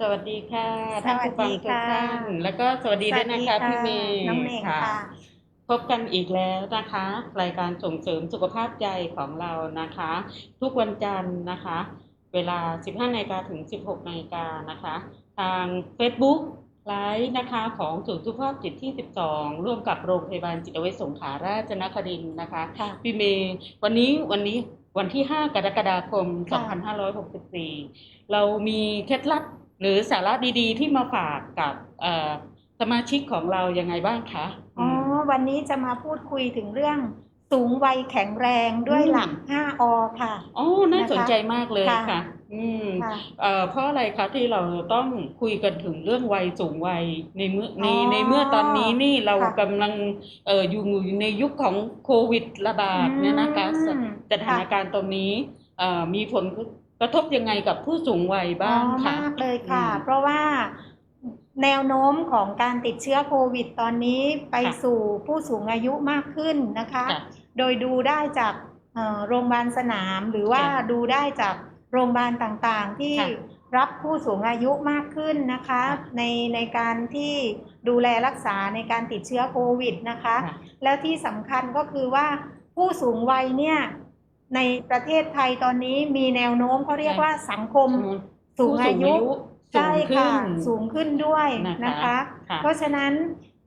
สวัสดีค่ะสท่านวัสผู้ฟังดีทุกค่ะท่านแล้วก็สวัสดีด้วยนะคะสวัสพี่เมย์น้องเมย์ค่ะ พบกันอีกแล้วนะคะ รายการส่งเสริมสุขภาพใจของเรานะคะ ทุกวันจันทร์นะคะ เวลา 15นาฬิกาถึง 16นาฬิกานะคะ ทาง Facebook ไลฟ์นะคะของศูนย์สุขภาพจิตที่ 12 ร่วมกับโรงพยาบาลจิตเวชสงขลาราชนครินทร์นะคะค่ะพี่เมย์วันนี้วันนี้วันที่ 5 กรกฎาคมค่ะ2564 เรามีเคล็ดลับ หรือสาระดีๆ ที่มาฝากกับเอ่อสมาชิกของเรายังไงบ้างคะอ๋อมวันนี้จะมาพูดคุยถึงเรื่องสูงวัยแข็งแรงด้วยอืมหลัก 5 อ ค่ะอ๋อน่านะคะสนใจมากเลยค่ะค่ะอืมค่ะเอ่อเพราะอะไรคะที่เราต้องคุยกันถึงเรื่องวัยสูงวัยในเมื่อในอ๋อในเมื่อตอนนี้นี่เราค่ะกำลังเอ่ออยู่ในยุคของโควิดระบาดเนี่ยนะคะอืมสถานการณ์ตรงนี้เอ่อมีผล กระทบยังไงกับผู้สูงวัยบ้างอ๋อคะมากเลยค่ะอืมเพราะว่าแนวโน้มของการติดเชื้อโควิดตอนนี้ไปค่ะสู่ผู้สูงอายุมากขึ้นนะคะค่ะโดยดูได้จากเอ่อโรงพยาบาลสนามหรือว่าค่ะดูได้จากโรงพยาบาลต่างๆ ที่ค่ะรับผู้สูงอายุมากขึ้นนะคะค่ะในในการที่ดูแลรักษาในการติดเชื้อโควิดนะคะค่ะแล้วที่สำคัญก็คือว่าผู้สูงวัยเนี่ย ในประเทศไทยตอนนี้มีแนวโน้มเขาเรียกว่าสังคมสูงอายุสูใช่งขึ้ค่ะนสูงขึ้นด้วยนะคะนะคะค่ะเพราะฉะนั้น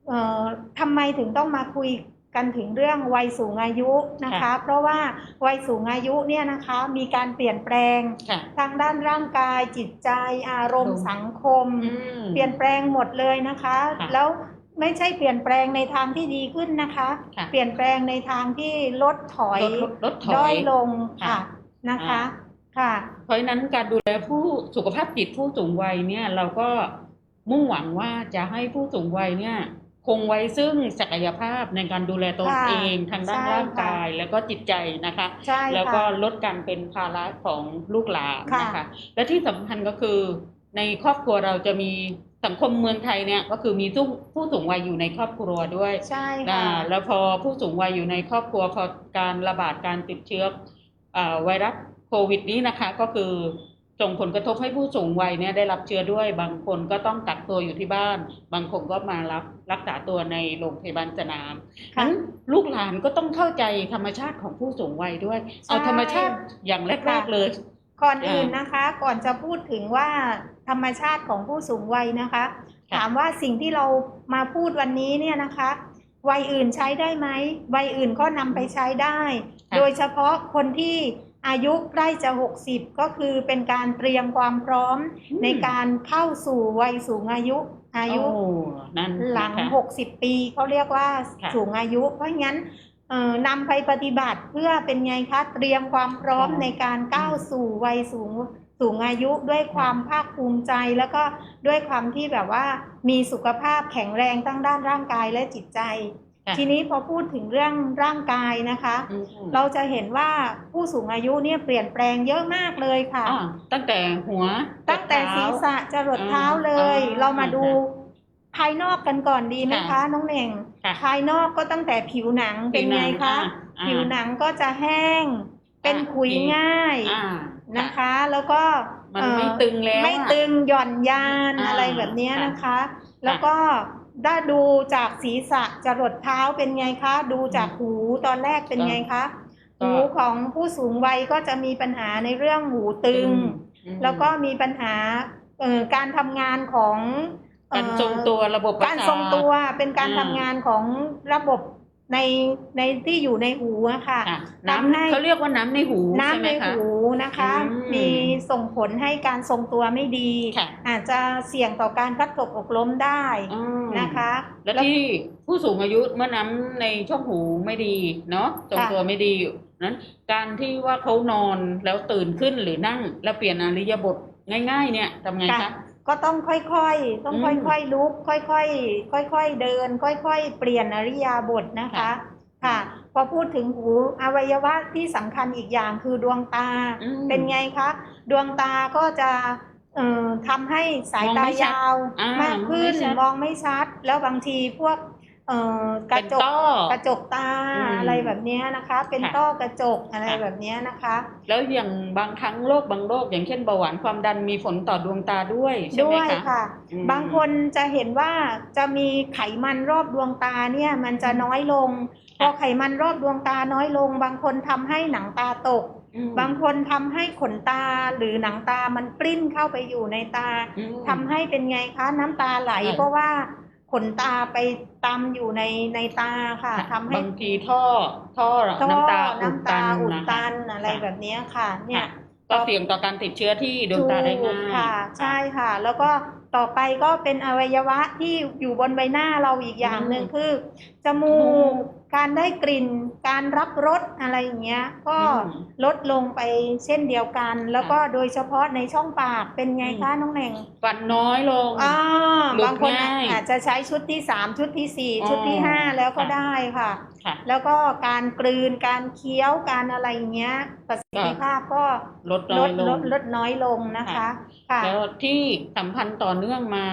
เอ่อทำไมถึงต้องมาคุยกันถึงเรื่องวัยสูงอายุนะคะค่ะเพราะว่าวัยสูงอายุเนี่ยนะคะมีการเปลี่ยนแปลงค่ะทางด้านร่างกายจิตใจอารมณ์ลงสังคมอืมเปลี่ยนแปลงหมดเลยนะคะค่ะแล้ว ไม่ใช่เปลี่ยนแปลงในทางที่ดีขึ้นนะคะ ค่ะเปลี่ยนแปลงในทางที่ลดถอยลดลดถอยด้อยลงค่ะค่ะนะคะ อ่า ค่ะ เพราะฉะนั้นการดูแลผู้สุขภาพจิตผู้สูงวัยเนี่ยเราก็มุ่งหวังว่าจะให้ผู้สูงวัยเนี่ย คงไว้ซึ่งศักยภาพในการดูแลตนค่ะเองทางด้านใช่ร่างค่ะ กายแล้วก็จิตใจนะคะ ใช่แล้วก็ค่ะลดการเป็นภาระของลูกหลานค่ะ นะคะ และที่สำคัญก็คือในครอบครัวเราจะมี สังคมเมืองไทยเนี่ยก็คือมีผู้ผู้สูงวัยอยู่ในครอบครัวด้วยใช่อ่าค่ะแล้วพอผู้สูงวัยอยู่ในครอบครัวพอการระบาดการติดเชื้ออ่าไวรัสโควิดนี้นะคะ ก็คือส่งผลกระทบให้ผู้สูงวัยเนี่ยได้รับเชื้อด้วย บางคนก็ต้องกักตัวอยู่ที่บ้าน บางคนก็มารับรักษาตัวในโรงพยาบาลสนามค่ะนั้นลูกหลานก็ต้องเข้าใจธรรมชาติของผู้สูงวัยด้วย เอาใช่ธรรมชาติอย่างแรกๆเลย ก่อนอื่นนะคะ ก่อนจะพูดถึงว่าธรรมชาติของผู้สูงวัยนะคะค่ะถามว่าสิ่งที่เรามาพูดวันนี้เนี่ยนะคะ วัยอื่นใช้ได้ไหมวัยอื่นก็นำไปใช้ได้ค่ะโดยเฉพาะคนที่อายุใกล้จะ 60 ก็คือเป็นการเตรียมความพร้อมอืมในการเข้าสู่วัยสูงอายุอายุโอ้นั่นหลังนะคะ60 ปีเขาเรียกว่าค่ะสูงอายุ เพราะงั้นเอ่อ นำไปปฏิบัติเพื่อเป็นไงคะเตรียมความพร้อมค่ะในการก้าวสู่วัยสูงสูงอายุด้วยความภาคภูมิใจแล้วก็ด้วยความที่แบบว่ามีสุขภาพแข็งแรงทั้งด้านร่างกายและจิตใจค่ะทีนี้พอพูดถึงเรื่องร่างกายนะคะอืมเราจะเห็นว่าผู้สูงอายุเนี่ยเปลี่ยนแปลงเยอะมากเลยค่ะอ่าตั้งแต่หัว ตั้งแต่เท้าศีรษะจรดเท้าเลยอ่าเรามาดูค่ภายนอกกันก่อนดีไหมค่ะคะน้องเน่ง ค่ะภายนอกก็ตั้งแต่ผิวหนังเป็นไงคะอ่าผิวหนังก็จะแห้ง เป็นขุยง่ายอ่านะคะ แล้วก็มันเอ่อไม่ตึงแล้วไม่อะตึงหย่อนยานอ่าอะไรแบบเนี้ยนะคะค่ะแล้วก็ได้ดูจากศีรษะจรดเท้าเป็นไงคะ ดูจากหูตอนแรกเป็นไงคะ ก็ หูของผู้สูงวัยก็จะมีปัญหาในเรื่องหูตึง อืมแล้วก็มีปัญหาเอ่อการทำงานของเอ่อ การทรงตัวระบบประการสาททรงตัวเป็นการอ่าทำงานของระบบในในที่อยู่ในหูอะค่ะค่ะทำให้น้ำเขาเรียกว่าน้ำในหูน้ำใช่ไหในมคะหูนะคะอืมมีส่งผลให้การทรงตัวไม่ดีค่ะอาจจะเสี่ยงต่อการพลัดตกอกล้มได้อืมนะคะ และที่ผู้สูงอายุเมื่อน้ำในช่องหูไม่ดีเนาะทรงค่ะตัวไม่ดีนั้นการที่ว่าเขานอนแล้วตื่นขึ้นหรือนั่ง แล้วเปลี่ยนอริยบทง่าย ๆ เนี่ยทำไงค่ะคะ ก็ต้องค่อยๆ ต้องอืมค่อยๆลุก ค่อยๆ ค่อย ๆ เดิน ค่อย ๆ เปลี่ยนอริยาบทนะคะ ค่ะค่ะพอพูดถึงหูอวัยวะที่สำคัญอีกอย่างคือดวงตาอืมเป็นไงคะ ดวงตาก็จะเอ่อทำให้สายมองตาไม่ชัดยาวอ่ามมากขึ้นมองไม่ชัดมองไม่ชัด แล้วบางทีพวก เอ่อกระเป็นจกต้อกระจกตาอืมอะไรแบบเนี้ยนะคะ เป็นค่ะ ต้อกระจกอะไรค่ะแบบเนี้ยนะคะ แล้วอย่างบางครั้งโรคบางโรคอย่างเช่นเบาหวานความดันมีผลต่อดวงตาด้วยใช่ไหด้มวยคะ ค่ะ อืมบางคนจะเห็นว่าจะมีไขมันรอบดวงตาเนี่ยมันจะน้อยลงพอไขมันรอบดวงตาน้อยลง บางคนทำให้หนังตาตก อืมบางคนทำให้ขนตาหรือหนังตามันปริ้นเข้าไปอยู่ในตา อืม ทำให้เป็นไงคะ น้ำตาไหลใช่เพราะว่า ขนตาไปตำอยู่ในในตาค่ะทำให้บางทีท่อ ท่อท่อน้ำตาอุดน้ำตัตานอุดนะคะตันอะไรค่ะแบบเนี้ยค่ะ เนี่ยค่ะก็เสี่ยงต่อการติดเชื้อที่ดวงตาได้ถูง่ากยค่ะ ใช่ค่ะ แล้วก็ต่อไปก็เป็นอวัยวะที่อยู่บนใบหน้าเราอีกอย่างหนึ่งอืมคือจมูจมูก กการได้กลิ่น การรับรสอะไรอย่างเงี้ย ก็อืมลดลงไปเช่นเดียวกัน แล้วก็โดยเฉพาะในช่องปากเป็นไงอืมคะน้องแหน่งฟันน้อยลงอ่าหลุดบางคนง่ายอาจจะใช้ชุดที่สามชุดที่สี่อ๋อชุดที่ห้าแล้วก็ค่ะได้ค่ะค่ะ แล้วก็การกลืนการเคี้ยวการอะไรอย่างเงี้ยประสิทธิภาพก็ลดลน้อยดลลงดลดน้อยลงนะคะค่ะแล้วที่สัมพันธ์ต่อเนื่องมา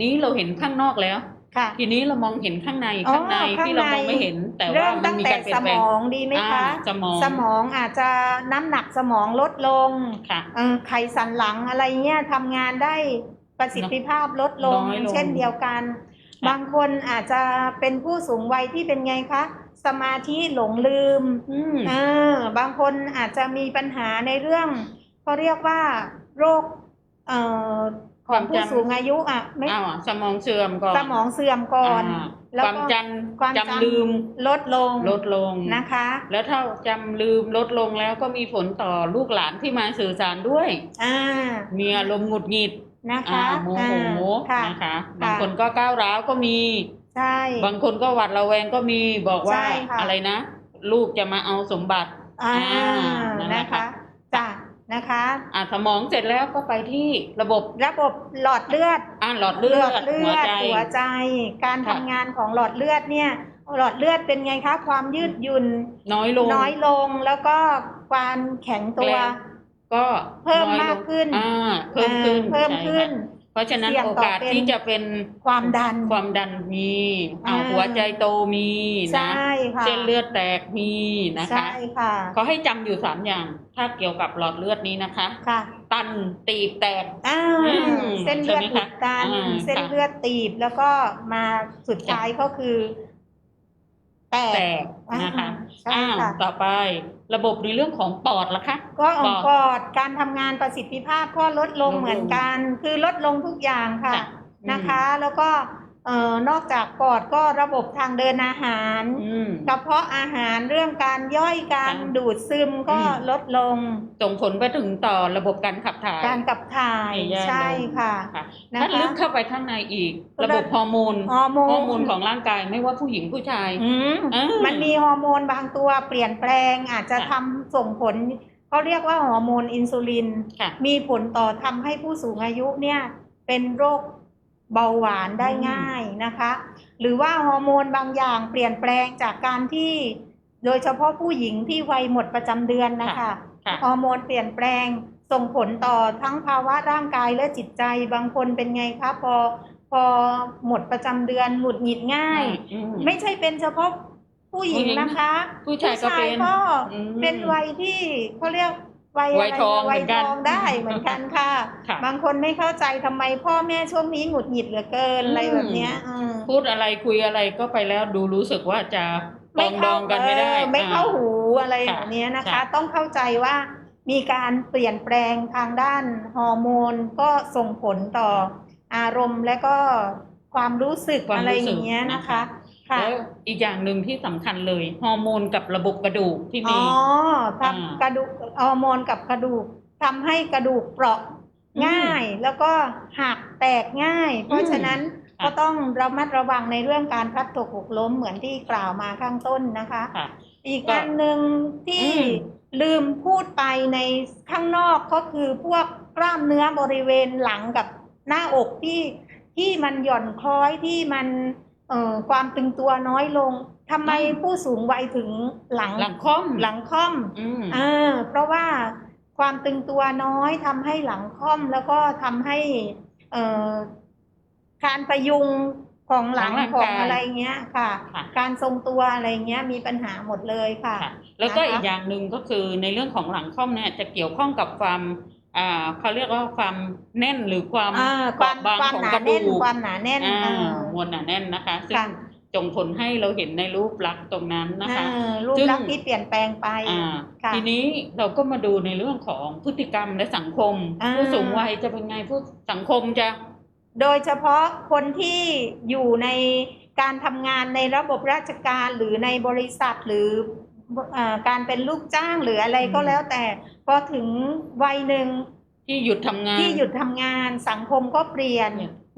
นี้เราเห็นข้างนอกแล้ว ค่ะทีนี้เรามองเห็นข้างในอ๋อข้างในที่เราข้างในมองไม่เห็น แต่เริ่ว่ามมันตั้งมีแต่การเปลี่สยนแปมลงองดีไหมคะอ่าสมองสมองอาจจะน้ำหนักสมองลดลงค่ะเออไขสันหลังอะไรเงี้ยทำงานได้ประสิทธิภาพลดลงน้อยลงเช่นเดียวกันค่ะบางคนอาจจะเป็นผู้สูงวัยที่เป็นไงคะสมาธิหลงลืมอืมเออบางคนอาจจะมีปัญหาในเรื่องเขาเรียกว่าโรคเอ่อ ของผู้สูงอายุอะไม่อ้าวสมองเสื่อมก่อนสมองเสื่อมก่อนอ่าแล้วความก็จความำจำลืมลดลงลดลงนะคะ แล้วถ้าจำลืมลดลงแล้วก็มีผลต่อลูกหลานที่มาสื่อสารด้วยอ่ามีอารมณ์หงุดหงิดนะคะอ่าโมโหอ่าค่ะนะคะบางคนก็ก้าวร้าวก็มีใช่บางคนก็หวัดระแวงก็มีบอกว่าใช่ค่ะอะไรนะ ลูกจะมาเอาสมบัติอ่านั่นแหนะละค่ะคะจ้ะ นะคะอ่าสมองเสร็จแล้วก็ไปที่ระบบระบบหลอดเลือดอ่าหลอดเลือดเลืหัวอดใจหัวใจ การค่ะทำงานของหลอดเลือดเนี่ยหลอดเลือดเป็นไงคะ ความยืดหยุ่นน้อยลงน้อยลงแล้วก็การแข็งตัวแรงก็เพิ่มน้อยลงมากขึ้นอ่าเพิ่มขึ้นเพิ่มใช่ขึ้นค่ะ เพราะฉะนั้นเสี่ยงโอต่อกาสเป็น ที่จะเป็นความดัน ความดันมีอ่าอ่า หัวใจโตมีนะ ใช่ค่ะเส้นเลือดแตกมีนะคะใช่ค่ะเขาให้จำอยู่สามอย่าง ถ้าเกี่ยวกับหลอดเลือดนี้นะคะ ค่ะตันตีบแตกอ่าอืมเส้นเลือดใช่ไหมอุคะดตันอ่าเส้นค่ะ เลือดตีบแล้วก็มาสุดท้ายก็คือ แตแตกกนะคะใช่อ้าวค่ะต่อไประบบในเรื่องของปอดล่ะคะ ก็อปออกดปอดการทำงานประสิทธิภาพก็ลดลงลดลง เหมือนกัน คือลดลงทุกอย่างค่ะค่ะนะคะ แล้วก็ เอ่อนอกจากปอดก็ระบบทางเดินอาหารอืม กระเพาะอาหารเรื่องการย่อยการค่ะดูดซึมก็อืม ลดลง ส่งผลไปถึงต่อระบบการขับถ่าย การกับถ่ายแย่ลง ใช่ค่ะ ค่ะนะคะ ถ้าลึกเข้าไปข้างในอีก ระบบฮอร์โมนฮอร์โมนฮอร์โมนของร่างกายไม่ว่าผู้หญิงผู้ชาย อืมอ่ามั มันมีฮอร์โมนบางตัวเปลี่ยนแปลงอาจจะค่ะทำส่งผลเขาเรียกว่าฮอร์โมนอินซูลิน ค่ะ มีผลต่อทำให้ผู้สูงอายุเนี่ยเป็นโรค เบาหวานได้อืมง่ายนะคะ หรือว่าฮอร์โมนบางอย่างเปลี่ยนแปลงจากการที่ โดยเฉพาะผู้หญิงที่วัยหมดประจำเดือนนะคะค่ะฮอร์โมนเปลี่ยนแปลงส่งผลต่อทั้งภาวะร่างกายและจิตใจบางคนเป็นไงคะพอพอหมดประจำเดือนหงุดหงิดง่ายอืมไม่ใช่เป็นเฉพาะผู้หญิงผู้หญิงนะคะ ผู้ชายก็เป็นก็อืมเป็นวัยที่เขาเรียก วัยวัยทองะไรวัยเหมือนกันทองได้เหมือนกันค่ะค่ะบางคนไม่เข้าใจทำไมพ่อแม่ช่วงนี้หงุดหงิดเหลือเกินอืมอะไรแบบเนี้ยอืมพูดอะไรคุยอะไรก็ไปแล้วดูรู้สึกว่าจะปองดองกันไม่ได้เออไม่เข้าอ่หูอะไรค่ะแบบเนี้ยนะคะค่ะต้องเข้าใจว่ามีการเปลี่ยนแปลงทางด้านฮอร์โมนก็ส่งผลต่ออารมณ์และก็ความรู้สึกความอะไรรู้อสึกย่างเงี้ยนะนะคะคะค่ะแล้วอีกอย่างหนึ่งที่สำคัญเลยฮอร์โมนกับระบบกระดูกที่อ๋มีออ่าทำกระดูก ฮอร์โมนกับกระดูกทำให้กระดูกเปราะอืมง่าย แล้วก็หักแตกง่าย เพราะฉะนั้นค่ะ ก็ต้องระมัดระวังในเรื่องการพลัดตกหกล้มเหมือนที่กล่าวมาข้างต้นนะคะ ค่ะ อีกก็อันหนึ่งที่อืม ลืมพูดไปในข้างนอกก็คือพวกกล้ามเนื้อบริเวณหลังกับหน้าอกที่ที่มันหย่อนคล้อยที่มันเอ่อความตึงตัวน้อยลง ทำไมผู้สูงวัยถึงหลังหลังค่อมหลังค่อมอืมอ่าเพราะว่าความตึงตัวน้อยทำให้หลังค่อม แล้วก็ทำให้เอ่อการประยุงของหลังของร่างของกายอะไรเงี้ยค่ะค่ะ การทรงตัวอะไรเงี้ยมีปัญหาหมดเลยค่ะค่ะแล้วก็นะคะอีกอย่างหนึ่งก็คือในเรื่องของหลังค่อมเนี่ยจะเกี่ยวข้องกับความอ่าเขาเรียกว่าความแน่นหรือความอ่าความเบาบางความของหนากระแน่ดูนกความหนาแน่นอ่าอ่ามวลหนาแน่นนะคะซึ่งค่ะ จงผลให้เราเห็นในรูปลักษณ์ตรงนั้นนะคะอ่ารูปซึ่งลักษณ์ที่เปลี่ยนแปลงไปอ่าค่ะทีนี้เราก็มาดูในเรื่องของพฤติกรรมและสังคมอ่าผู้สูงวัยจะเป็นไงผู้สังคมจะ โดยเฉพาะคนที่อยู่ในการทำงานในระบบราชการหรือในบริษัทหรือเออการเป็นลูกจ้างหรืออะไรก็แล้วแต่พอถึงวัยหนึ่งที่หยุดทำงานที่หยุดทำงานสังคมก็เปลี่ยน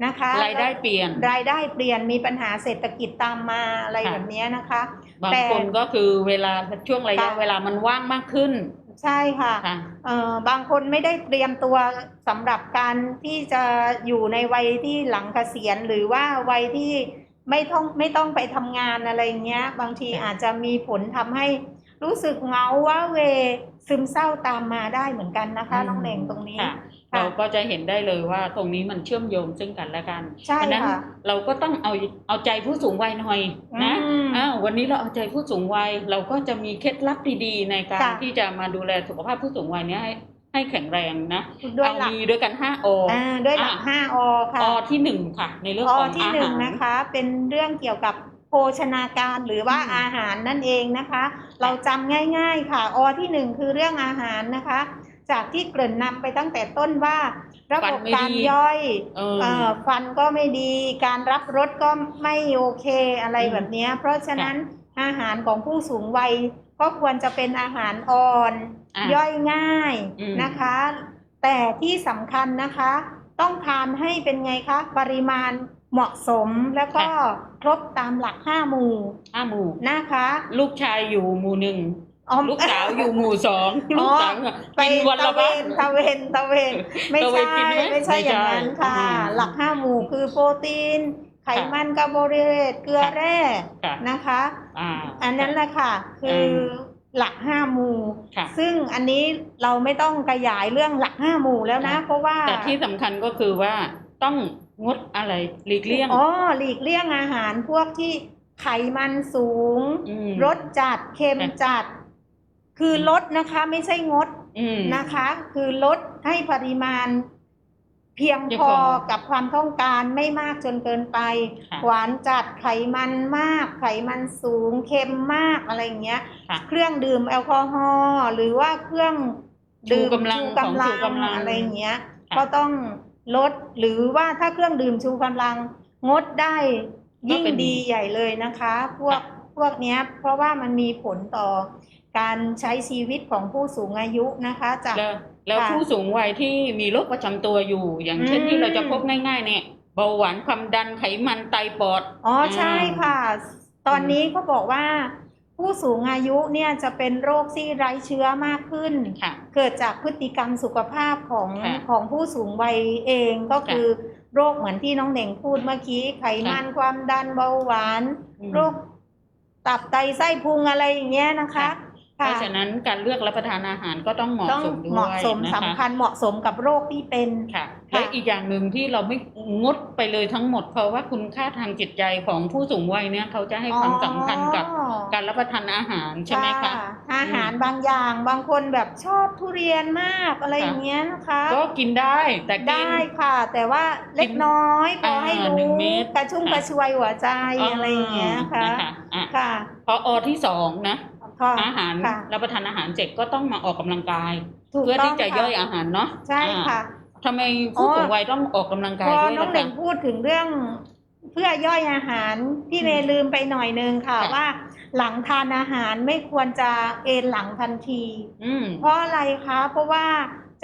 นะคะรายได้เปลี่ยน รายได้เปลี่ยนมีปัญหาเศรษฐกิจตามมาอะไรค่ะ แบบเนี้ยนะคะ บางแต่ คนก็คือเวลาช่วงระยะค่ะเวลามันว่างมากขึ้นใช่ค่ะค่ะ เอ่อบางคนไม่ได้เตรียมตัวสำหรับการที่จะอยู่ในวัยที่หลังเกษียณหรือว่าวัยที่ไม่ต้องไม่ต้องไปทำงานอะไรเงี้ย บางทีค่ะอาจจะมีผลทำให้รู้สึกเหงาว่าเวซึมเศร้าตามมาได้เหมือนกันนะคะน้องเน่งตรงนี้ ค่ะค่ะ เราก็จะเห็นได้เลยว่าตรงนี้มันเชื่อมโยงซึ่งกันและกันใช่เพราะฉะนั้นค่ะเราก็ต้องเอาเอาใจผู้สูงวัยหน่อยนะอืมอ้าววันนี้เราเอาใจผู้สูงวัยเราก็จะมีเคล็ดลับดีๆในการค่ะที่จะมาดูแลสุขภาพผู้สูงวัยเนี้ยให้ให้แข็งแรงนะด้วยเอาหลักมีด้วยกันห้าโออ่าด้วยหลักอะห้าอค่ะอที่หนึ่งค่ะ ในเรื่องข้ขอองที่อาหนึ่หางรนะคะ เป็นเรื่องเกี่ยวกับโภชนาการหรือว่าอืมอาหารนั่นเองนะคะ เราจำง่าย ๆ ค่ะอที่หนึ่งคือเรื่องอาหารนะคะ จากที่เกริ่นนำไปตั้งแต่ต้นว่า ระบบการย่อยเออเอ่อฟันก็ไม่ดี การรับรสก็ไม่โอเคอะไรอืมแบบเนี้ยเพราะฉะนั้นอาหารของผู้สูงวัยก็ควรจะเป็นอาหารอ่อนอะย่อยง่ายอืมนะคะ แต่ที่สำคัญนะคะ ต้องทานให้เป็นไงคะ ปริมาณเหมาะสมแล้วก็ครบตามหลักห้าหมู่ห้าหมู่นะคะ ลูกชายอยู่หมู่หนึ่ง อ๋อลูกสาวอยู่หมู่สองอ๋อลูกสาวไปกินวันตะละเวบ้านตะเวนตะเวนไม่ตะเวใช่นกินไหมไม่ใช่อย่างนั้นไม่ใช่ค่ะอืมหลักห้าหมู่คือโปรตีน ไขมันคาร์โบไฮเดรตเกลือแร่ค่ะนะคะอ่าอันนั้นแหละค่ะ คืออหลักห้าหมู่ค่ะซึ่งอันนี้เราไม่ต้องขยายเรื่องหลักห้าหมู่แล้วนะค่ะเพราะว่าแต่ที่สำคัญก็คือว่าต้องงดอะไรหลีกเลี่ยงอ๋อหลีกเลี่ยงอาหารพวกที่ไขมันสูงอืมรสจัดเค็มค่ะจัด คือลดนะคะไม่ใช่งดอืม นะคะ คือลดให้ปริมาณ เพียงเพียงพอพอกับความต้องการไม่มากจนเกินไป ค่ะ หวานจัดไขมันมาก ไขมันสูงเค็มมากอะไรอย่างเงี้ย ค่ะ เครื่องดื่มแอลกอฮอล์หรือว่าเครื่องดื่มชูกำลังชูของกำลัชูกำลังอะไรอย่างเงี้ย ค่ะ ก็ต้องลดหรือว่าถ้าเครื่องดื่มชูกำลังงดได้ยิ่งก็เป็นดีใหญ่เลยนะคะ พวกค่ะพวกเนี้ย เพราะว่ามันมีผลต่อ การใช้ชีวิตของผู้สูงอายุนะคะจาก แล้วแล้วค่ะผู้สูงวัยที่มีโรคประจำตัวอยู่ อย่างเช่นอืม ที่เราจะพบง่ายๆเนี่ยเบาหวานความดันไขมันไตปอด อ๋อใช่ค่ะ ตอนนี้เขาบอกว่า ผู้สูงอายุเนี่ยจะเป็นโรคที่ไร้เชื้อมากขึ้น ค่ะ เกิดจากพฤติกรรมสุขภาพของค่ะของผู้สูงวัยเองก็คือโรคเหมือนที่น้องเหน่งพูดเมื่อกี้ไขมันความดันเบาหวาน อืมโรคตับไตไส้พุงอะไรอย่างเงี้ยนะคะ เพราะฉะนั้นการเลือกรับประทานอาหารก็ต้องเหมาะต้องสมด้วยเหมาะสมนะสำคะคัญเหมาะสมกับโรคที่เป็นค่ะและอีกอย่างหนึ่งที่เราไม่งดไปเลยทั้งหมด เพราะว่าคุณค่าทางจิตใจของผู้สูงวัยเนี่ยเขาจะให้ความสำคัญกับอ๋อการรับประทานอาหารใช่ไหมคะอาหารบางอย่างบางคนแบบชอบทุเรียนมากอะไรอย่างเงี้ยนะคะก็กินได้แต่กินได้ค่ะ แต่ว่าเล็กน้อยพอให้อ่าหนึ่รู้งเม็ดกระชุ่มค่ะกระชวยหัวใจอะไรอย่างเงี้ยค่ะนะคะอะค่ะพออที่สองนะค่ะ อาหารค่ะรับประทานอาหารเสร็จก็ต้องมาออกกำลังกายถูกเพื่อต้ที่งจะย่อยอาหารเนาะใช่ค่ะอ่าทำไมผู้สูงวัยต้องออกกำลังกาพยอด้วยน้องล่ะเหน่คะงพูดถึงเรื่องเพื่อย่อยอาหารพี่อืมเมย์ลืมไปหน่อยนึงค่ะค่ะว่าหลังทานอาหารไม่ควรจะเอนหลังทันทีอืมเพราะอะไรคะ เพราะว่า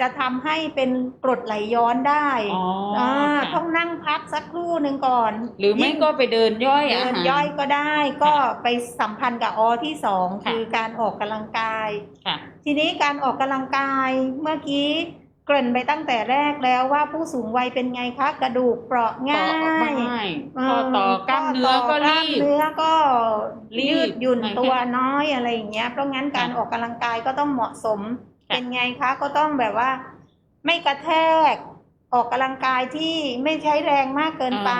จะทำให้เป็นกรดไหลย้อนได้อ๋ออ่าค่ะต้องนั่งพักสักครู่หนึ่งก่อน หรือไม่ก็ไปเดินย่อยอาเดินหารย่อยก็ได้ ก็ไปสัมพันธ์กับอที่สองค่ะคือการออกกำลังกายค่ะทีนี้การออกกำลังกายเมื่อกี้เกริ่นไปตั้งแต่แรกแล้วว่าผู้สูงวัยเป็นไงคะกระดูกเปราะง่าต่อออกยง่ายข้อต่อกล้ามเนื้อก็ข้ต่กล้ารีมบเนื้อก็รีบยืดหยุ่นหน่อยตัวค่ะน้อยอะไรอย่างเงี้ยเพราะงั้นการค่ะออกกำลังกายก็ต้องเหมาะสมค่ะ เป็นไงคะก็ต้องแบบว่า ไม่กระแทก ออกกำลังกายที่ไม่ใช้แรงมากเกินไป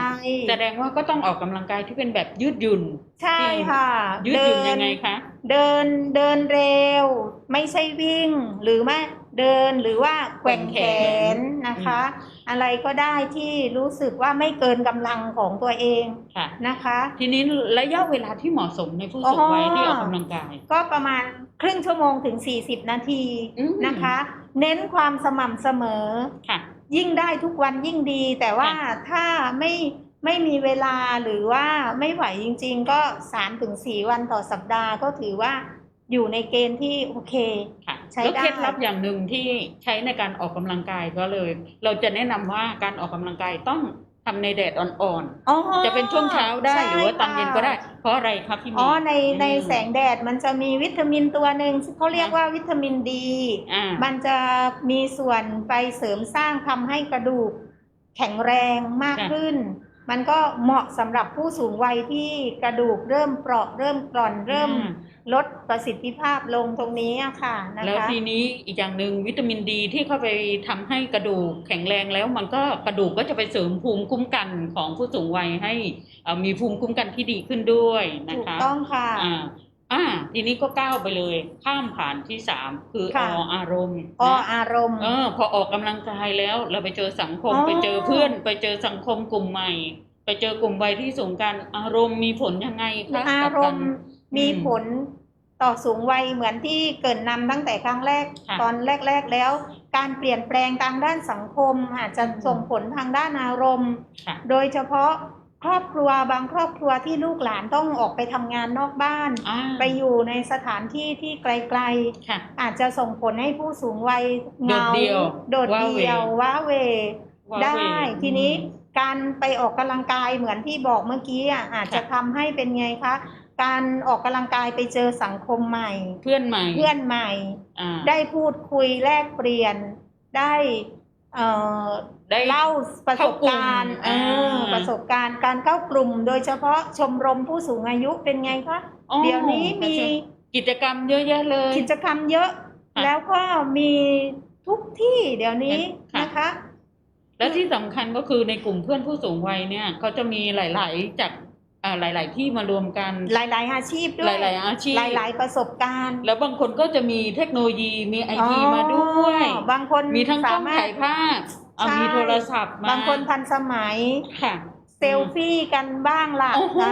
แสดงว่าก็ต้องออกกำลังกายที่เป็นแบบยืดหยุ่น ใช่ค่ะ ยืดหยุ่นยังไงคะเดินเดินเร็ว ไม่ใช่วิ่งหรือไม่เดินหรือว่าแกว่งแขนนะคะ อะไรก็ได้ที่รู้สึกว่าไม่เกินกำลังของตัวเองค่ะ นะคะ ทีนี้ระยะเวลาที่เหมาะสมในผู้สูงวัยอ๋อที่ออกกำลังกาย ก็ประมาณครึ่งชั่วโมงถึง 40 นาทีอืมนะคะ เน้นความสม่ำเสมอค่ะ ยิ่งได้ทุกวันยิ่งดี แต่ว่าค่ะถ้าไม่ไม่มีเวลาหรือว่าไม่ไหวจริง ๆ ก็สามถึงสี่วันต่อสัปดาห์ก็ถือว่า อยู่ในเกณฑ์ที่โอเคค่ะใช้แล้วได้ เคล็ดลับอย่างหนึ่งที่ใช้ในการออกกำลังกายก็เลย เราจะแนะนำว่าการออกกำลังกายต้องทำในแดดอ่อนอ๋อๆ จะเป็นช่วงเช้าได้ใช่หรือว่าตอนเย็นก็ได้ค่ะเพราะอะไรครับพี่หมี อ๋อในในอืมแสงแดดมันจะมีวิตามินตัวหนึ่งเขาเรียกว่าวิตามินดี อ่ามันจะมีส่วนไปเสริมสร้างทำให้กระดูกแข็งแรงมากค่ะขึ้น มันก็เหมาะสำหรับผู้สูงวัยที่กระดูกเริ่มเปราะเริ่มกร่อนเริ่มอ่า ลดประสิทธิภาพลงตรงนี้อะค่ะนะแล้วคะทีนี้อีกอย่างหนึ่งวิตามินดีที่เข้าไปทำให้กระดูกแข็งแรงแล้วมันก็กระดูกก็จะไปเสริมภูมิคุ้มกันของผู้สูงวัยให้เอ่อมีภูมิคุ้มกันที่ดีขึ้นด้วยนะถูกคะต้องค่ะอ่าอ่าทีนี้ก็ก้าวไปเลยข้ามผ่านที่สามคืออค่ะอารมณ์อนะอารมณ์เออพอออกกำลังกายแล้วเราไปเจอสังคมอ๋อไปเจอเพื่อน ไปเจอสังคมกลุ่มใหม่ ไปเจอกลุ่มวัยที่สูงกันอารมณ์มีผลยังไงคะอากับรกามณ์มีอืมผล ต่อสูงวัยเหมือนที่เกรินนำตั้งแต่ครั้งแรกค่ะตอนแรก ๆแล้ว การเปลี่ยนแปลงทางด้านสังคมอาจจะส่งผลทางด้านอารมณ์ค่ะโดยเฉพาะครอบครัวบางครอบครัวที่ลูกหลานต้องออกไปทำงานนอกบ้านอ่าไปอยู่ในสถานที่ที่ไกลค่ะๆอาจจะส่งผลให้ผู้สูงวัยเหงาโดดเดี่ยวโดดเดี่ยวว้าเหวว้าได้เหวทีนี้การไปออกกำลังกายเหมือนที่บอกเมื่อกี้อะอาจจะทำให้เป็นไงคะ การออกกำลังกายไปเจอสังคมใหม่ เพื่อนใหม่เพื่อนใหม่อ่าได้พูดคุยแลกเปลี่ยนได้เอ่อได้เล่าประสบการณ์เข้ากลุ่มเอออ่าประสบการณ์การเข้ากลุ่ม โดยเฉพาะชมรมผู้สูงอายุเป็นไงคะอ๋อเดี๋ยวนี้มีกิจกรรมเยอะแยะเลย กิจกรรมเยอะค่ะแล้วก็มีทุกที่เดี๋ยวนี้ค่ะนะคะ และที่สำคัญก็คือในกลุ่มเพื่อนผู้สูงวัยเนี่ยเขาจะมีหลาย ๆ จากอ่า หลาย ๆ ที่มารวมกัน หลาย ๆ อาชีพด้หวยลาย ๆ อาชีพ หลาย ๆ ประสบการณ์ แล้วบางคนก็จะมีเทคโนโลยี มีไอทีมาด้วยอ๋อบางคนมีทั้งกล้สาองมารถถ่ายภาพอะใช่มีโทรศัพท์มา บางคนทันสมัย ค่ะ เซลฟี่กันบ้างล่ะโอ้โหเอ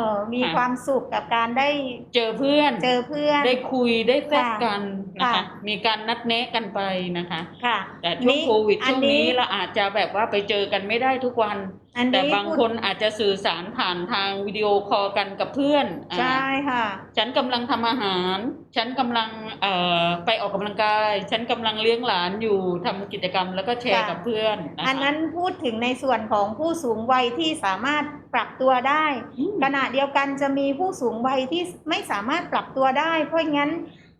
อมีค่ะความสุขกับการได้เจอเพื่อน เจอเพื่อน ได้คุย ได้แซดค่ะกันนะคะค่ะมีการนัดแนะกันไปนะคะ ค่ะ แต่ช่วงโควิดอัช่วงนี้เราอาจจะแบบว่าไปเจอกันไม่ได้ทุกวันอันแต่นี้บางพูดคนอาจจะสื่อสารผ่านทางวิดีโอคอลกันกับเพื่อนอ่าใช่ค่ะ ฉันกำลังทำอาหาร ฉันกำลังเอ่อไปออกกำลังกาย ฉันกำลังเลี้ยงหลานอยู่ทำกิจกรรมแล้วก็แชร์ค่ะ กับเพื่อนนะคะอันนั้นพูดถึงในส่วนของผู้สูงวัยที่สามารถปรับตัวได้ อืม ขณะเดียวกันจะมีผู้สูงวัยที่ไม่สามารถปรับตัวได้ เพราะงั้น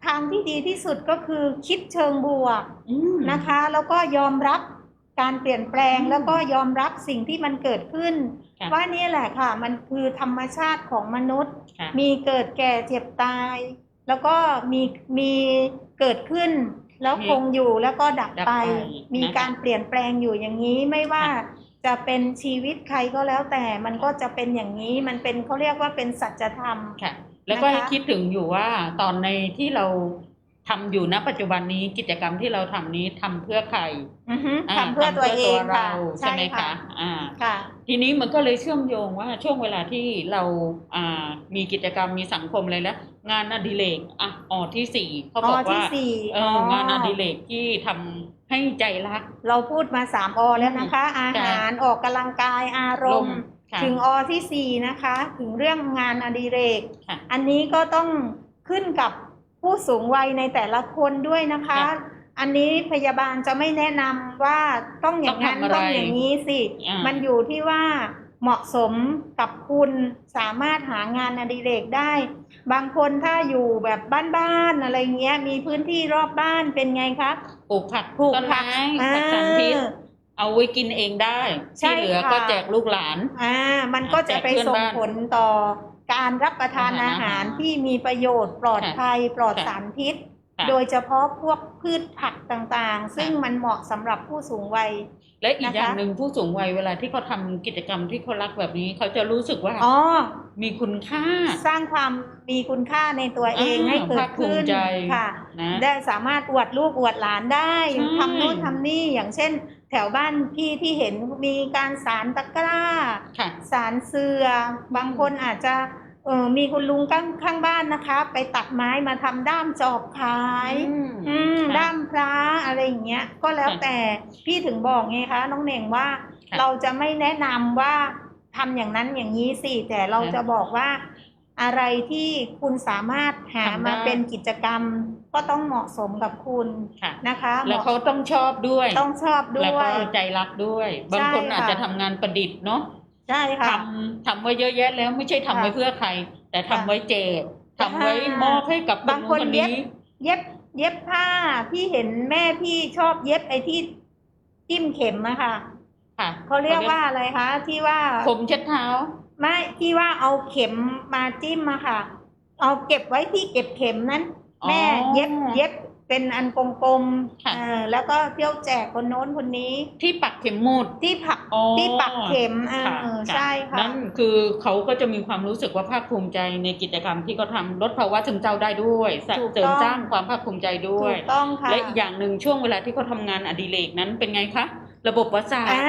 ทางที่ดีที่สุดก็คือคิดเชิงบวก อืมนะคะแล้วก็ยอมรับ การเปลี่ยนแปลงอืมแล้วก็ยอมรับสิ่งที่มันเกิดขึ้นค่ะว่านี่แหละค่ะ มันคือธรรมชาติของมนุษย์ค่ะมีเกิดแก่เจ็บตาย แล้วก็มีมีเกิดขึ้น แล้วมีคงอยู่แล้วก็ดับดับไปไป มีนะคะการเปลี่ยนแปลงอยู่อย่างนี้ไม่ว่าค่ะจะเป็นชีวิตใครก็แล้วแต่มันก็จะเป็นอย่างนี้มันเป็นเขาเรียกว่าเป็นสัจธรรมค่ะ แล้วก็นะคะให้คิดถึงอยู่ว่าตอนในที่เรา ทำอยู่ณปัจจุบันนี้กิจกรรมที่เราทำนี้ทำเพื่อใครอือฮึาทำเพื่อตัวเองค่ะเราใช่ไหมคะอ่าค่ะ ทีนี้มันก็เลยเชื่อมโยงว่าช่วงเวลาที่เราอ่ามีกิจกรรมมีสังคมอะไรแล้ว งานอดิเรกอะอ๋อที่สี่เขาบอกที่ว่าสี่เอองานอดิเรกที่ทำให้ใจรัก เราพูดมาสามอแล้วนะคะ อาหารออกกำลังกายอารมณ์ค่ะถึงอที่สี่นะคะ ถึงเรื่องงานอดิเรกค่ะอันนี้ก็ต้องขึ้นกับ ผู้สูงวัยในแต่ละคนด้วยนะคะค่ะอันนี้พยาบาลจะไม่แนะนำว่าต้องอย่างนั้นต้องทำอะไรต้องอย่างนี้สิอ่ามัมันอยู่ที่ว่าเหมาะสมกับคุณสามารถหางานอดิเรกได้ บางคนถ้าอยู่แบบบ้านๆอะไรเงี้ย มีพื้นที่รอบบ้านเป็นไงคะปลูกผักปลูกต้นผักไม้อ่าผักสารพิษเอาไว้กินเองได้ใช่ที่เหลือค่ะก็แจกลูกหลาน อ่า มันก็จะไปแจกเพื่อนส่งบ้านผลต่อ การรับประทานอาอาหารหารที่มีประโยชน์ปลอดภัยปลอดค่ะสารพิษค่ะโดยเฉพาะพวกพืชผักต่างๆ ซึ่งมันเหมาะสำหรับผู้สูงวัยและอีกอย่างนะคะหนึ่งผู้สูงวัยเวลาที่เขาทำกิจกรรมที่เขารักแบบนี้ เขาจะรู้สึกว่าอ๋อมีคุณค่า สร้างความมีคุณค่าในตัวเองอ่าให้เกิภาดคภูมิขึ้นใจค่ะนะได้สามารถอวดลูกอวดหลานได้ใช่ทำนู่นทำนี่อย่างเช่น แถวบ้านพี่ที่เห็นมีการสารตะกร้า ค่ะสารเสือบางคนอาจจะเออมีคุณลุงข้างข้างบ้านนะคะ ไปตัดไม้มาทำด้ามจอบขาย อืม อืมค่ะด้ามพระอะไรอย่างเงี้ย ก็แล้วค่ะแต่พี่ถึงบอกไงคะน้องเหน่งว่า ค่ะเราจะไม่แนะนำว่าทำอย่างนั้นอย่างนี้สิแต่เราค่ะจะบอกว่า อะไรที่คุณสามารถหาทำได้ มาเป็นกิจกรรมก็ต้องเหมาะสมกับคุณค่ะ นะคะแล้วหเขามาะต้องชอบด้วย ต้องชอบด้แล้ววก็ย ใจรักด้วย บางคนใช่ค่ะอาจจะทำงานประดิษฐ์เนาะใช่ค่ะ ทำทำไว้เยอะแยะแล้วไม่ใช่ทำค่ะไว้เพื่อใคร แต่ทำค่ะไว้แจกทำไว้ค่ะมอบให้กับบางคนคนเย็บ นี้ เย็บเย็บผ้าพี่เห็นแม่พี่ชอบเย็บไอ้ที่จิ้มเข็มอะค่ะค่ะเขาเรียกว่าอะไรคะที่ว่า ผมเช็ดเท้า ไม่ที่ว่าเอาเข็มมาจิ้มอะค่ะ เอาเก็บไว้ที่เก็บเข็มนั้น อ๋อแม่เย็บเย็บเป็นอันกลมค่ะๆเออแล้วก็เที่ยวแจกคนโน้นคนนี้ ที่ปักเข็มหมุด ที่ผักอ๋อที่ปักเข็มเอค่ะอค่ะ ใช่ค่ะนั่นคือเขาก็จะมีความรู้สึกว่าภาคภูมิใจในกิจกรรมที่เขาทำลดภาวะซึมเศร้าได้ด้วยเสถูกเสริมต้องสร้างความภาคภูมิใจด้วถูย กต้องค่ะและอีกอย่างหนึ่งช่วงเวลาที่เขาทำงานอดิเรกนั้นเป็นไงคะ ระบบประสาทอ่า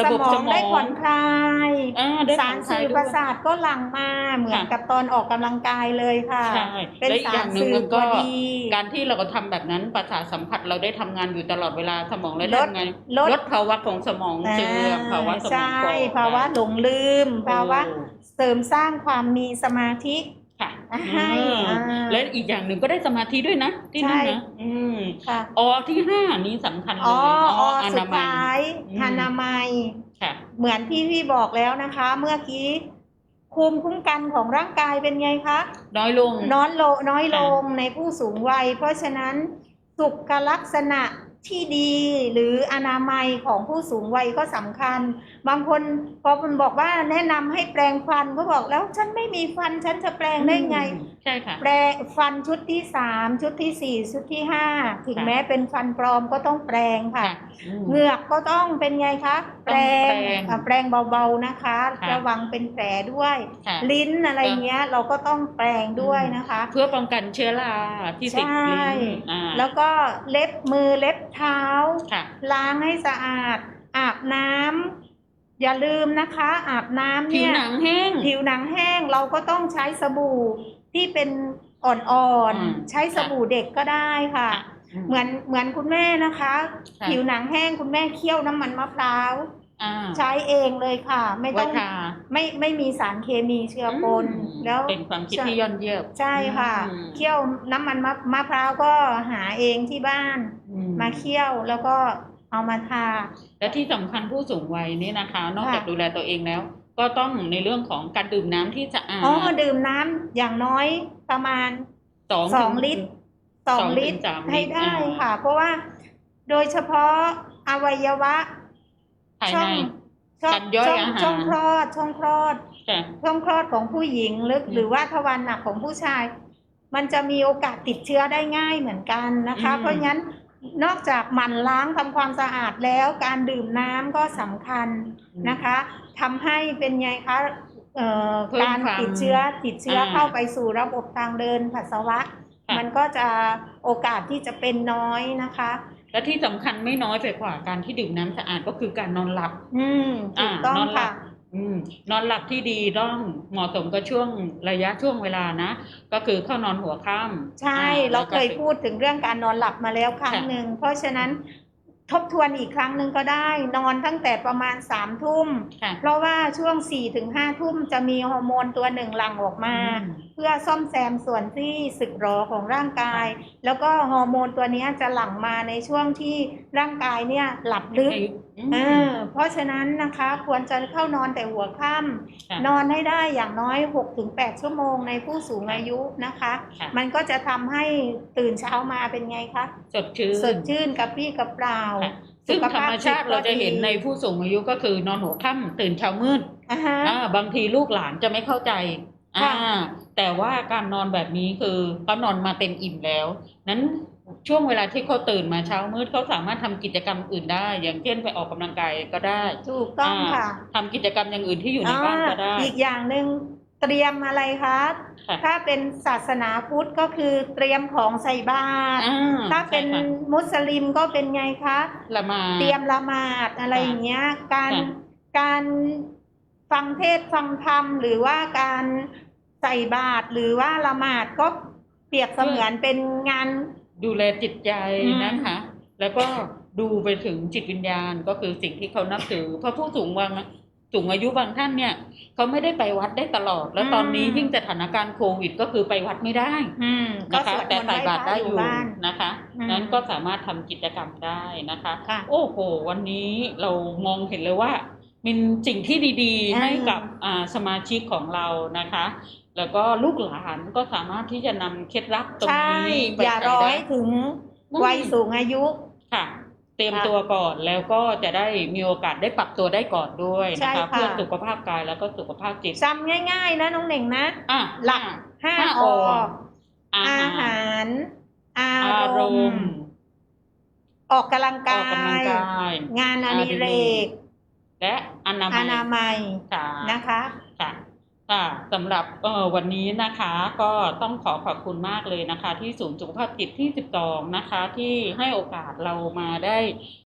ระสบบมอสงมองได้ผ่อนคลายอ่าได้สารผ่อนคลาสื่ยอด้วยประสาทก็หลั่งมาเหมือนค่ะกับตอนออกกำลังกายเลยค่ะ ใช่เป็นและอีกสาอย่ารงหนึ่งสื่อมันตัก็วดี การที่เราทำแบบนั้นประสาทสัมผัสเราได้ทำงานอยู่ตลอดเวลาสมองและลด ทำงานลดลดภาวะของสมองเสื่อมภาวะสมองใช่ฝ่อภาวะหลงลืม ภาวะโอ้เสริมสร้างความมีสมาธิ ค่ะให้อืมอ่าและอีกอย่างหนึ่งก็ได้สมาธิด้วยนะที่นั่นใช่นะอืมค่ะอที่ห้านี้สำคัญเลอ๋อยอ๋ออสุนาดมัท้ายยอืมอนามัยค่ะ เหมือนที่พี่บอกแล้วนะคะ เมื่อกี้ภูมิคุ้มกันของร่างกายเป็นไงคะน้อยลงน้อยโลน้อยลงในผู้สูงวัย เพราะฉะนั้นสุขลักษณะ ที่ดีหรืออนามัยของผู้สูงวัยก็สำคัญ บางคนพอมันบอกว่าแนะนำให้แปรงฟันก็บอกแล้วฉันไม่มีฟันฉันจะแปรงได้ไงอืมใช่ค่ะ แปรงฟันชุดที่สามชุดที่สี่ชุดที่ห้าถึงค่ะแม้เป็นฟันปลอมก็ต้องแปรงค่ะค่ะอืมเหงือกก็ต้องเป็นไงคะ แปรงแปรงอะแปรงเบาๆนะคะค่ะระวังเป็นแผลด้วยค่ะลิ้นอะไรเงี้ยเราก็ต้องแปรงด้วยนะคะ เพื่อป้องกันเชื้อราที่ติดใช่ลิ้นอ่าแล้วก็เล็บมือเล็บเท้าค่ะล้างให้สะอาด อาบน้ำอย่าลืมนะคะ อาบน้ำผิวเนี่ยหนังแห้ง ผิวหนังแห้งเราก็ต้องใช้สบู่ที่เป็นอ่อนอืมๆใช้สบู่เด็กก็ได้ค่ะอืมเหมือนเหมือนคุณแม่นะคะค่ะผิวหนังแห้งคุณแม่เคี่ยวน้ำมันมะพร้าวอ่าใช้เองเลยค่ะ ไม่ต้องไว้ทาไม่ไม่มีสารเคมีเชื้อปนอืม แล้วเป็นความคิดที่ยอดเยี่ยมใช่ค่ะอืมเคี่ยวน้ำมันมะมะพร้าวก็หาเองที่บ้านอืมาเคี่ยวแล้วก็เอามาทา และที่สำคัญผู้สูงวัยนี่นะคะ นอกค่ะจากดูแลตัวเองแล้ว ก็ต้องในเรื่องของการดื่มน้ำที่สะอาดอ๋อดื่มน้ำอย่างน้อยประมาณสองสองถึลิตรสองสองถึงลิตรสามลิตรให้ได้อ่าค่ะ เพราะว่าโดยเฉพาะอวัยวะภายช่ในองช่องการย่อยช่องอาหารช่องคลอดช่องคลอดค่ะ ช่องคลอดของผู้หญิงหรืออืมหรือว่าทวารหนักของผู้ชาย มันจะมีโอกาสติดเชื้อได้ง่ายเหมือนกันนะคะอืมเพราะฉะนั้นนอกจากหมั่นล้างทำความสะอาดแล้วการดื่มน้ำก็สำคัญนะคะทำให้เป็นไงคะเอ่อเพิ่มการความติดเชื้อติดเชื้ออ่าเข้าไปสู่ระบบทางเดินปัสสาวะค่ะมันก็จะโอกาสที่จะเป็นน้อยนะคะ และที่สำคัญไม่น้อยไปกว่าการที่ดื่มน้ำสะอาดก็คือการนอนหลับ อืมถูกต้องนอนหลัค่ะบอืม นอนหลับที่ดีต้องเหมาะสมกับช่วงระยะช่วงเวลานะ ก็คือเข้านอนหัวค่ำใช่อ่เราเคยแล้วก็พูดถึงเรื่องการนอนหลับมาแล้วครั้งค่ะหนึ่งเพราะฉะนั้นทบทวนอีกครั้งหนึ่งก็ได้ นอนตั้งแต่ประมาณสามทุ่มค่ะเพราะว่าช่วงสี่ถึงห้าทุ่มจะมีฮอร์โมนตัวหนึ่งหลั่งออกมาอืมเพื่อซ่อมแซมส่วนที่สึกหรอของร่างกาย แล้วก็ฮอร์โมนตัวเนี้ยจะหลั่งมาในช่วงที่ร่างกายเนี่ยหลับลึกอืม เออเพราะฉะนั้นนะคะควรจะเข้านอนแต่หัวค่ค่ะำนอนให้ได้อย่างน้อย 6-8 ชั่วโมงในผู้สูงอายุนะคะค่ะมันก็จะทำให้ตื่นเช้ามาเป็นไงคะ สดชื่นสดชื่นกับพี่กับเปล่าค่ะซึ่งธรรมชาติเราจะเห็นในผู้สูงอายุก็คือนอนหัวค่ำตื่นเช้ามืดอ่าฮะอ่าบางทีลูกหลานจะไม่เข้าใจค่ะอ่าแต่ว่าการนอนแบบนี้คือเขานอนมาเต็มอิ่มแล้วนั้น ช่วงเวลาที่เขาตื่นมาเช้ามืดเขาสามารถทำกิจกรรมอื่นได้ อย่างเช่นไปออกกำลังกายก็ได้ถูกต้องค่ะทำกิจกรรมอย่างอื่นที่อยู่ในบ้านก็ได้อ่าอีกอย่างหนึ่งเตรียมอะไรคะค่ะถ้าเป็นศาสนาพุทธก็คือเตรียมของใส่บาตรอ่ถ้าเป็นใช่ค่ะมุสลิมก็เป็นไงคะละหมาดเตรียมละหมาดอะไรอย่างเงี้ย การค่ะการฟังเทศน์ฟังธรรมหรือว่าการใส่บาตรหรือว่าละหมาดก็เปรียบเสมือนเป็นงาน ดูแลจิตใจอืมนะคะ แล้วก็ดูไปถึงจิตวิญญาณก็คือสิ่งที่เขานับถือ เพราะผู้สูงวัยสูงอายุบางท่านเนี่ยเขาไม่ได้ไปวัดได้ตลอด แล้วตอนนี้ยิ่งสถานการณ์โควิดก็คือไปวัดไม่ได้อืมก็นะคะสวดแต่มนต์ใส่ไหว้บาตรพได้ระอยู่บ้านนะคะอืมนั้นก็สามารถทำกิจกรรมได้นะคะค่ะโอ้โห วันนี้เรามองเห็นเลยว่าเป็นสิ่งที่ดีอ่าๆให้กับอ่าสมาชิกของเรานะคะ แล้วก็ลูกหลานก็สามารถที่จะนำเคล็ดลับตรงใช่นี้ไปอย่าใช้รอได้ให้ถึงอืมวัยสูงอายุค่ะ เตรียมค่ะตัวก่อนแล้วก็จะได้มีโอกาสได้ปรับตัวได้ก่อนด้วยใช่นะคะค่ะเพื่อสุขภาพกายแล้วก็สุขภาพจิตจำง่าย ๆ นะน้องเหน่งนะอะหลักห้าห้าอออาอาหาร อาอารรมมณ์ณ์ออกกำลังออกกากำลังยกาย งานอดิเรก และอนาอมัยนามัยค่ะนะคะ ค่ะสำหรับวันนี้นะคะก็ต้องขอขอบคุณมากเลยนะคะ ที่ศูนย์สุขภาพจิตที่ 12 นะคะ ที่ให้โอกาสเรามาได้